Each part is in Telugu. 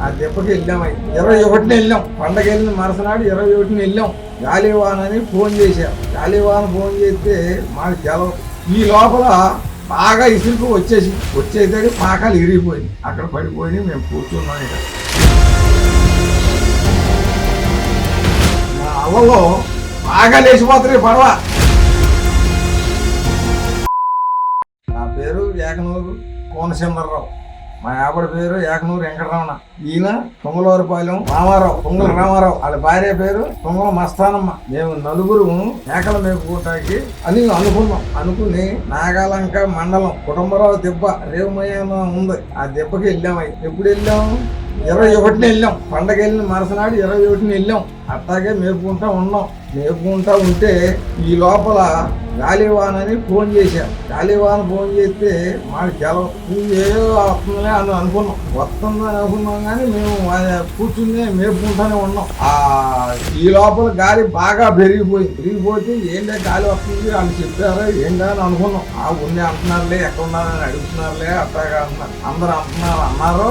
ఆ దెబ్బకి వెళ్ళామై ఇరవై ఒకటిని వెళ్ళాం. పండగ వెళ్ళిన మరుసనాడు ఇరవై ఒకటిని వెళ్ళాం. గాలివాన్ అని ఫోన్ చేశాం. గాలివాన్ ఫోన్ చేస్తే మాకు తెలవదు ఈ లోపల బాగా ఇసురుకు వచ్చేసి వచ్చేసరికి పాకాలు ఇరిగిపోయింది అక్కడ పడిపోయి మేము కూర్చున్నాం ఇక నా బాగా లేచిపోతుంది పడవ. నా పేరు ఏకనూరు కోనచంద్రరావు మా ఆవిడ పేరు ఏకనూరు వెంకటరమణ. ఈయన తుంగలవారిపాలెం రామారావు తుంగల రామారావు. వాళ్ళ భార్య పేరు తుంగల మస్తానమ్మ. మేము నలుగురు మేకల మేపుకోవటానికి అని అనుకున్నాం. అనుకుని నాగాలంక మండలం కుటుంబరావు దెబ్బ రేవమయ్య ఉంది. ఆ దెబ్బకి వెళ్ళాం ఎప్పుడు వెళ్ళాం? ఇరవై ఒకటిని వెళ్ళాం. పండగ వెళ్ళిన మరుసనాడు ఇరవై ఒకటిని వెళ్ళాం. అట్లాగే మేపుకుంటా ఉన్నాం. మేపుకుంటా ఉంటే ఈ లోపల గాలివాన్ అని ఫోన్ చేశాం. గాలివాన్ ఫోన్ చేస్తే మాకు తెలవు ఏదో వస్తుందిలే అని అనుకున్నాం. వస్తుందని అనుకున్నాం కానీ మేము కూర్చునే కూర్చుని మేపుకుంటానే ఉన్నాం. ఆ ఈ లోపల గాలి బాగా పెరిగిపోయింది. పెరిగిపోతే ఏంటే గాలి వస్తుంది అని చెప్పారు? ఏంటో అని అనుకున్నాం. ఆ ఉండే అంటున్నారులే ఎక్కడ ఉన్నారని అడుగుతున్నారులే అట్లాగా అంటున్నారు. అందరూ అంటున్నారు అన్నారు.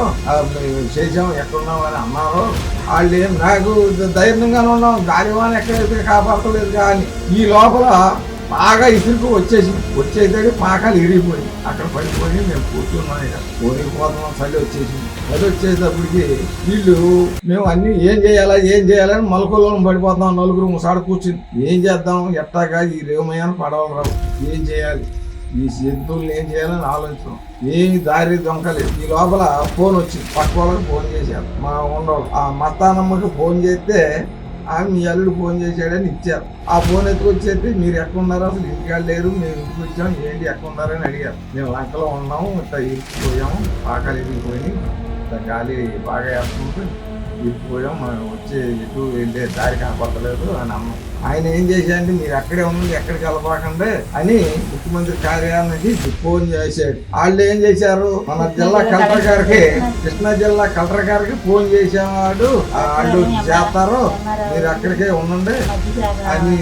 మేము చేసాం ఎక్కడున్నాం అని అన్నారు. వాళ్ళు ఏం నాకు ధైర్యంగానే ఉన్నాం. గాలివాన ఎక్కడైతే కాపాడుకోలేదు కానీ ఈ లోపల బాగా ఇసురుకు వచ్చేసి వచ్చేసరికి పాకాలు ఇరిగిపోయి అక్కడ పడిపోయి మేము కూర్చున్నాం ఇక. పోతున్నాం చలి వచ్చేసింది. చలి వచ్చేటప్పటికి వీళ్ళు మేము అన్ని ఏం చేయాలా ఏం చేయాలని మలకొల్లం పడిపోతున్నాం. నలుగురు ముసాడు కూర్చుని. ఏం చేద్దాం? ఎట్టాగా ఈ రేమయ్యను పడవలు రావు ఏం చేయాలి? ఈ సిద్ధుల్ని ఏం చేయాలని ఆలోచన. ఏమి దారి దొంకలేదు ఈ లోపల ఫోన్ వచ్చింది. పక్క వాళ్ళకి ఫోన్ చేశారు. మా ఉండవాళ్ళు ఆ మత్తానమ్మకి ఫోన్ చేస్తే ఆమె మీ అల్లుడు ఫోన్ చేశాడని ఇచ్చారు. ఆ ఫోన్ ఎత్తుకొచ్చేసి మీరు ఎక్కడ అసలు ఇంటికాడ లేరు. మేము ఇంటికి వచ్చాం? ఏంటి ఎక్కడ ఉన్నారని అడిగారు. మేము లంకలో ఉన్నాము ఇట్లా ఇరికిపోయాము పాకాలు ఇరిగిపోయి ఇట్లా గాలి బాగా వేస్తుంటే ఇరికిపోయాం మనం వచ్చే ఇటు వెళ్ళే దారి కనపడలేదు అని అన్నాం ఆయన ఏం చేశాడంటే మీరు అక్కడే ఉండండి ఎక్కడికి వెళ్ళబాకండి అని ముఖ్యమంత్రి కార్యాలయానికి ఫోన్ చేశాడు. వాళ్ళు ఏం చేశారు? మన జిల్లా కలెక్టర్ గారికి కృష్ణా జిల్లా కలెక్టర్ గారికి ఫోన్ చేసేవాడు వాళ్ళు చేస్తారు మీరు అక్కడికే ఉండండి అని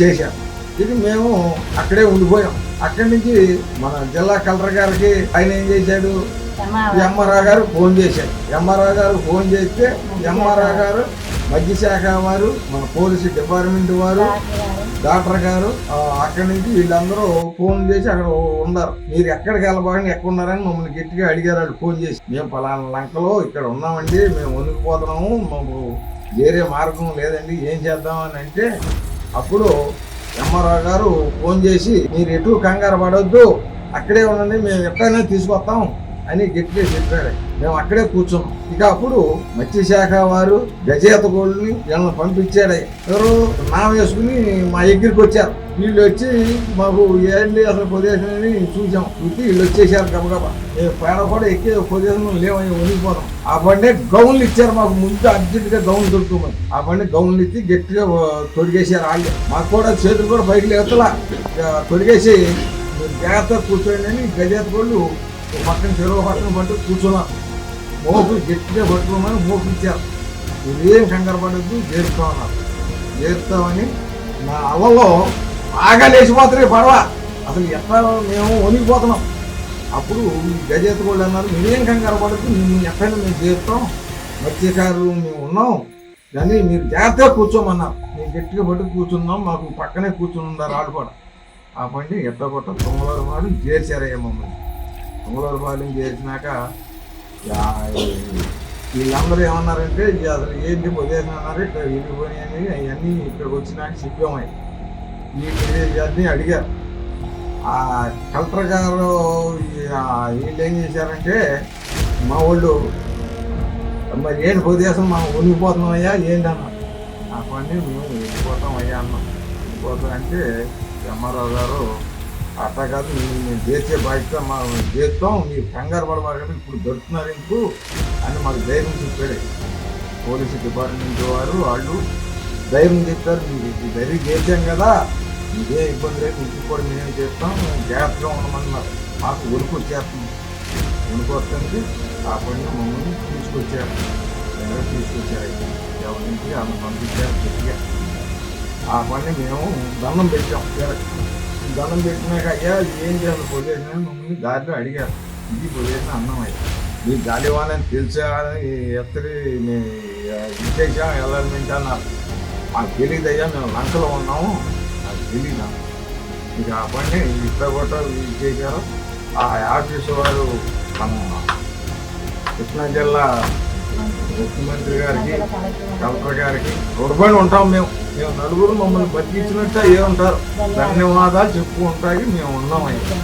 చేశారు. ఇది మేము అక్కడే ఉండిపోయాం. అక్కడి నుంచి మన జిల్లా కలెక్టర్ గారికి ఆయన ఏం చేశాడు? ఎంఆర్ఆ గారు ఫోన్ చేశాడు ఎంఆర్ఆ గారు ఫోన్ చేస్తే ఎంఆర్ఆ గారు మద్యశాఖ వారు మన పోలీసు డిపార్ట్మెంట్ వారు డాక్టర్ గారు. అక్కడి నుంచి వీళ్ళందరూ ఫోన్ చేసి అక్కడ ఉన్నారు. మీరు ఎక్కడికి వెళ్ళబాకండి ఎక్కడ ఉన్నారని మమ్మల్ని గట్టిగా అడిగారు. వాళ్ళు ఫోన్ చేసి మేము పలానా లంకలో ఇక్కడ ఉన్నామండి మేము వణికిపోతున్నాము మాకు వేరే మార్గం లేదండి ఏం చేద్దాం అని అంటే అప్పుడు ఎంఆర్ఓ గారు ఫోన్ చేసి మీరు ఎటు కంగారు పడవద్దు అక్కడే ఉండండి మేము ఎక్కడైనా తీసుకొస్తాం. అని గట్టిగా చెప్పాడు మేము అక్కడే కూర్చున్నాం ఇక అప్పుడు మత్స్యశాఖ వారు గజేత గోళ్ళని వీళ్ళని పంపించాడు ఎవరు నా వేసుకుని మా దగ్గరికి వచ్చారు. వీళ్ళు వచ్చి మాకు ఏంటి అసలు ప్రదేశం అని చూసాం. చూసి వీళ్ళు వచ్చేసారు గబగబా. పేడ కూడా ఎక్కే ప్రదేశం లేవని వణిగిపోతాం ఆ బండి గౌన్లు ఇచ్చారు మాకు ముందు అర్జెంట్గా గౌన్ దొరుకుతుంది ఆ బండి గౌన్లు ఇచ్చి గట్టిగా తొడిగేసారు వాళ్ళు. మాకు కూడా చేతులు కూడా బయటకు ఎత్తలా తొడిగేసి మీరు జాగ్రత్తగా కూర్చోండి అని గజేత గోళ్ళు ఒక పక్కన చెరువు పక్కన పట్టు కూర్చున్నాం మోపులు గట్టిగా పట్టుకోమని మోపులు ఇచ్చారు ఇదేం కంగారు పడద్దు చేరుతా ఉన్నారు చేరుతామని నా అవలో బాగా లేచిపోతున్నాయి పడవ. అసలు ఎట్లా మేము వణిగిపోతున్నాం అప్పుడు గజేత కూడా అన్నారు మీరేం కంగారు పడద్దు మేము ఎక్కడైనా మేము చేరుతాం మత్స్యకారులు మేము ఉన్నాం కానీ మీరు జాగ్రత్తగా కూర్చోమన్నారు. మేము గట్టిగా పట్టు కూర్చున్నాం మాకు పక్కనే కూర్చుని ఉన్నారు ఆడుకోవడం. కూడా ఆ పండి ఎట్ట కొట్ట తొంగలూరు వాడు చేర్చారయ్యా మమ్మల్ని. తొంగలూరు చేసినాక చేర్చినాక వీళ్ళందరూ ఏమన్నారంటే అసలు ఏంటి పొజిషన్ అన్నారు ఇక్కడ వెళ్ళిపోయి అని అవన్నీ ఇక్కడికి వచ్చినాక చెప్పామని వీళ్ళని అడిగారు. ఆ కలెక్టర్ గారు వీళ్ళు ఏం చేశారంటే మా వాళ్ళు మరి ఏంటి పొజిషన్ మనం ఉనిగిపోతున్నాం అయ్యా ఏంటి అన్నారు ఆ పని మేము వెళ్ళిపోతాం అయ్యా అన్నాం. వెళ్ళిపోతాం అంటే ఎంఆర్ఓ గారు అట్లా కాదు మేము చేసే బాధ్యత మనం చేస్తాం మీరు కంగారు పడబాకండి ఇప్పుడు దొరుకుతున్నారు ఎందుకు? అని మాకు ధైర్యం చెప్పాడు. పోలీసు డిపార్ట్మెంట్ వారు వాళ్ళు ధైర్యం చెప్తారు మీకు ఇది ధైర్యం చేసాం కదా ఇదే ఇబ్బంది లేదు ఇంటికి కూడా మేమే చేస్తాం జాగ్రత్తగా ఉండమన్నారు. మాకు ఉరుకు వచ్చేస్తుంది. ఉరుకు వస్తుంది? ఆ పని మమ్మల్ని తీసుకొచ్చారు. ఎవరు తీసుకొచ్చారు? ఎవరి నుంచి ఆమె పంపించారు? గట్టిగా. ఆ పని మేము దండం పెట్టాం. దండం పెట్టినాక అయ్యా ఏం చేయాలి? పొజిషన్ అని మమ్మల్ని దారిలో అడిగారు ఇది పొజిషన్ అన్నం అయ్యా మీ గాలివానని వాళ్ళని తెలిసేవాళ్ళని ఎత్తడి మీ విశేషం ఎలమెంట్ అన్నారు మాకు తెలియదు అయ్యా మేము లంకలో ఉన్నాము. నాకు తెలియదు ఇక ఆ పని ఇట్లా కూడా ఇది ఆ ఆఫీసు వారు మన కృష్ణా జిల్లా ముఖ్యమంత్రి గారికి కలెక్టర్ గారికి రుణపడి ఉంటాం మేము. మేము నలుగురు మమ్మల్ని బతికించినట్టు ఏ ఉంటారు. ధన్యవాదాలు చెప్పుకుంటాకి మేము ఉన్నాం అయ్యా.